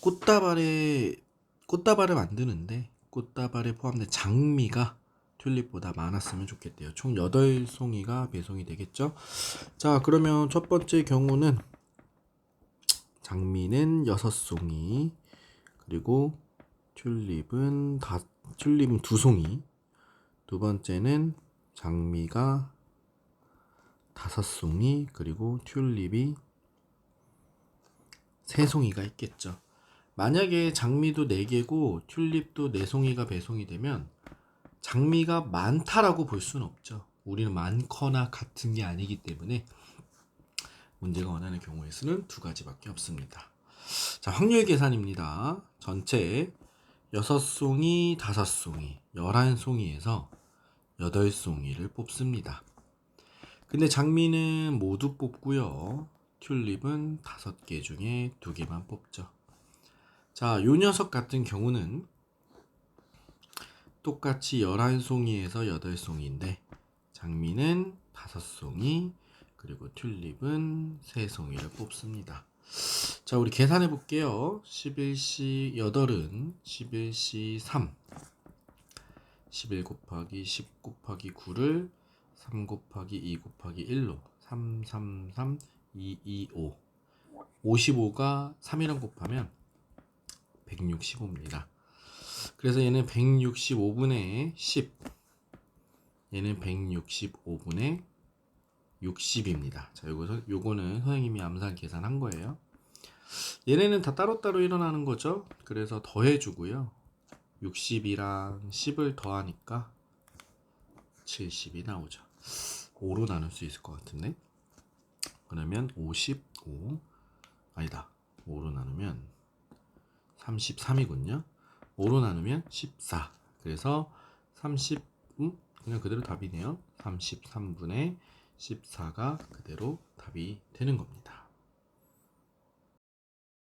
꽃다발에 꽃다발을 만드는데 꽃다발에 포함된 장미가 튤립보다 많았으면 좋겠대요. 총 8송이가 배송이 되겠죠. 자, 그러면 첫 번째 경우는 장미는 6송이 그리고 튤립은 다 튤립은 2송이 두 번째는 장미가 5송이 그리고 튤립이 3송이가 있겠죠. 만약에 장미도 4개고 튤립도 4송이가 배송이 되면 장미가 많다라고 볼 수는 없죠. 우리는 많거나 같은 게 아니기 때문에 문제가 원하는 경우의 수는 두 가지밖에 없습니다. 자, 확률 계산입니다. 전체 6송이, 5송이, 11송이에서 8송이를 뽑습니다. 근데 장미는 모두 뽑고요. 튤립은 5개 중에 2개만 뽑죠. 자, 요 녀석 같은 경우는 똑같이 11송이에서 8송이인데 장미는 5송이 그리고 튤립은 3송이를 뽑습니다. 자, 우리 계산해 볼게요. 11시 8은 11시 3 11 곱하기 10 곱하기 9를 3 곱하기 2 곱하기 1로 3 3 3 2 2 5 55가 3이랑 곱하면 165입니다. 그래서 얘는 165분의 10 얘는 165분의 60입니다. 자, 요거 요거는 선생님이 암산 계산한 거예요. 얘네는 다 따로따로 일어나는 거죠. 그래서 더해 주고요. 60이랑 10을 더하니까 70이 나오죠. 5로 나눌 수 있을 것 같은데. 그러면 55 아니다. 5로 나누면 33이군요. 5로 나누면 14. 그래서 30 음? 그냥 그대로 답이네요. 33분의 14가 그대로 답이 되는 겁니다.